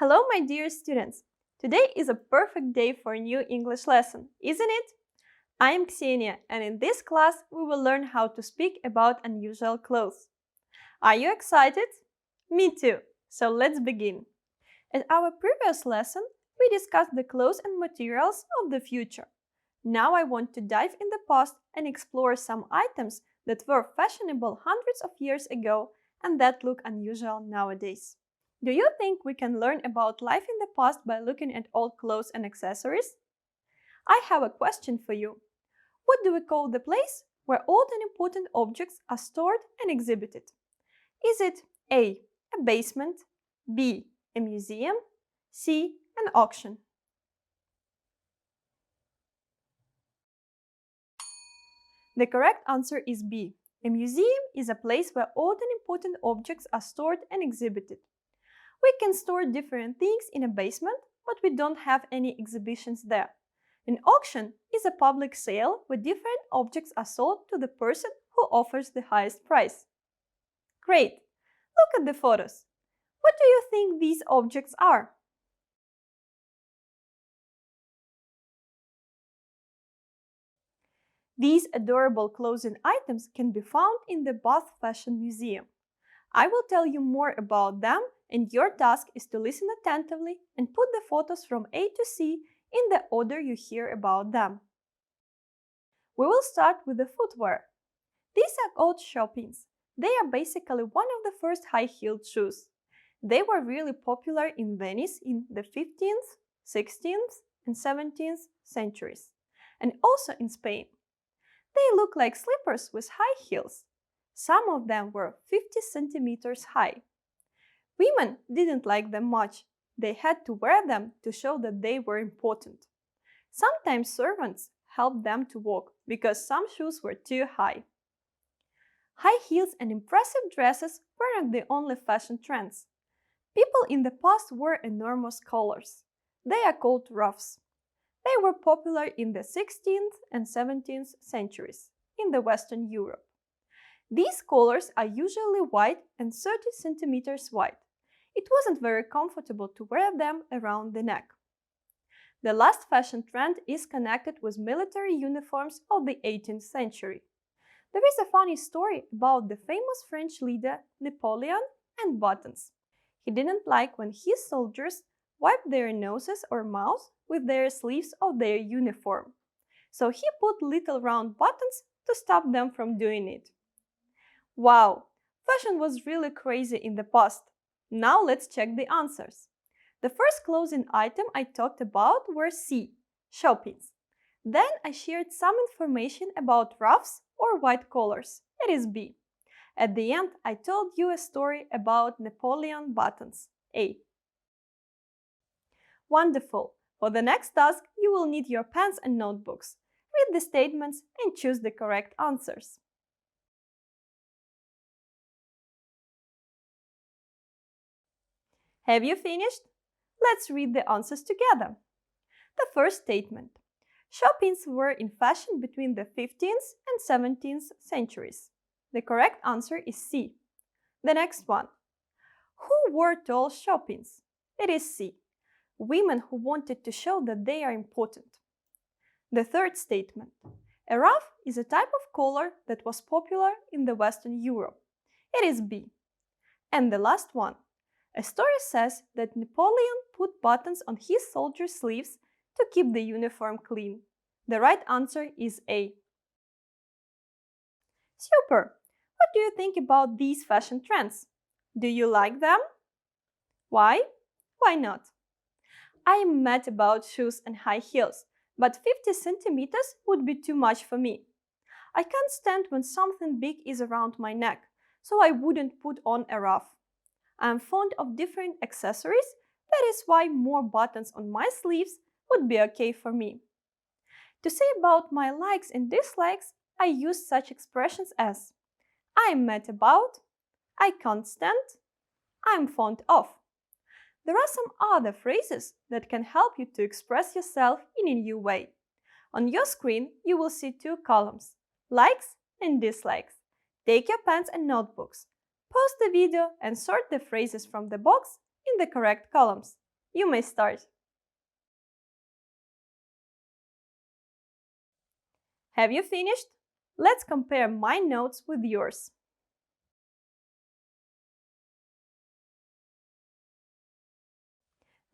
Hello, my dear students! Today is a perfect day for a new English lesson, isn't it? I am Ksenia, and in this class we will learn how to speak about unusual clothes. Are you excited? Me too! So let's begin. In our previous lesson, we discussed the clothes and materials of the future. Now I want to dive in the past and explore some items that were fashionable hundreds of years ago and that look unusual nowadays. Do you think we can learn about life in the past by looking at old clothes and accessories? I have a question for you. What do we call the place where old and important objects are stored and exhibited? Is it A. a basement, B. a museum, C. an auction? The correct answer is B. A museum is a place where old and important objects are stored and exhibited. We can store different things in a basement, but we don't have any exhibitions there. An auction is a public sale where different objects are sold to the person who offers the highest price. Great! Look at the photos. What do you think these objects are? These adorable clothing items can be found in the Bath Fashion Museum. I will tell you more about them and your task is to listen attentively and put the photos from A to C in the order you hear about them. We will start with the footwear. These are called chopins. They are basically one of the first high-heeled shoes. They were really popular in Venice in the 15th, 16th, and 17th centuries, and also in Spain. They look like slippers with high heels. Some of them were 50 centimeters high. Women didn't like them much. They had to wear them to show that they were important. Sometimes servants helped them to walk because some shoes were too high. High heels and impressive dresses weren't the only fashion trends. People in the past wore enormous collars. They are called ruffs. They were popular in the 16th and 17th centuries in the Western Europe. These collars are usually wide and 30 centimeters wide it wasn't very comfortable to wear them around the neck. The last fashion trend is connected with military uniforms of the 18th century. There is a funny story about the famous French leader Napoleon and buttons. He didn't like when his soldiers wiped their noses or mouths with their sleeves of their uniform. So he put little round buttons to stop them from doing it. Wow, fashion was really crazy in the past. Now let's check the answers. The first clothing item I talked about were C, chopins. Then I shared some information about ruffs or white collars. It is B. At the end, I told you a story about Napoleon buttons. A. Wonderful! For the next task, you will need your pens and notebooks. Read the statements and choose the correct answers. Have you finished? Let's read the answers together. The first statement. Chopins were in fashion between the 15th and 17th centuries. The correct answer is C. The next one. Who wore tall chopins? It is C. Women who wanted to show that they are important. The third statement. A ruff is a type of collar that was popular in the Western Europe. It is B. And the last one. A story says that Napoleon put buttons on his soldiers' sleeves to keep the uniform clean. The right answer is A. Super! What do you think about these fashion trends? Do you like them? Why? Why not? I am mad about shoes and high heels, but 50 centimeters would be too much for me. I can't stand when something big is around my neck, so I wouldn't put on a ruff. I'm fond of different accessories, that is why more buttons on my sleeves would be okay for me. To say about my likes and dislikes, I use such expressions as I'm mad about, I can't stand, I'm fond of. There are some other phrases that can help you to express yourself in a new way. On your screen, you will see two columns, likes and dislikes. Take your pens and notebooks. Pause the video and sort the phrases from the box in the correct columns. You may start. Have you finished? Let's compare my notes with yours.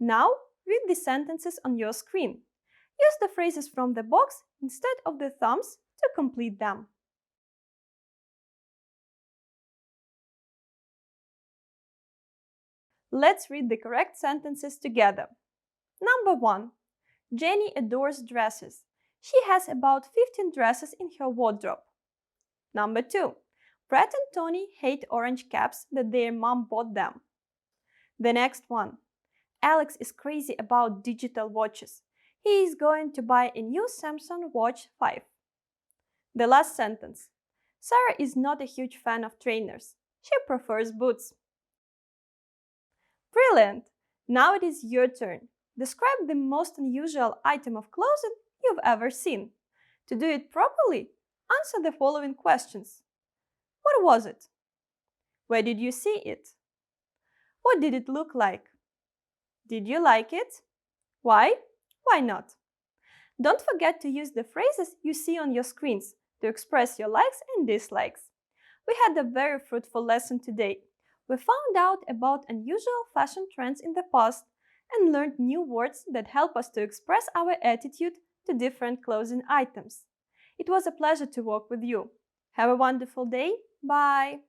Now, read the sentences on your screen. Use the phrases from the box instead of the thumbs to complete them. Let's read the correct sentences together. Number 1. Jenny adores dresses. She has about 15 dresses in her wardrobe. Number 2. Brett and Tony hate orange caps that their mom bought them. The next one. Alex is crazy about digital watches. He is going to buy a new Samsung Watch 5. The last sentence. Sarah is not a huge fan of trainers. She prefers boots. Brilliant! Now it is your turn. Describe the most unusual item of clothing you've ever seen. To do it properly, answer the following questions. What was it? Where did you see it? What did it look like? Did you like it? Why? Why not? Don't forget to use the phrases you see on your screens to express your likes and dislikes. We had a very fruitful lesson today. We found out about unusual fashion trends in the past and learned new words that help us to express our attitude to different clothing items. It was a pleasure to work with you. Have a wonderful day. Bye.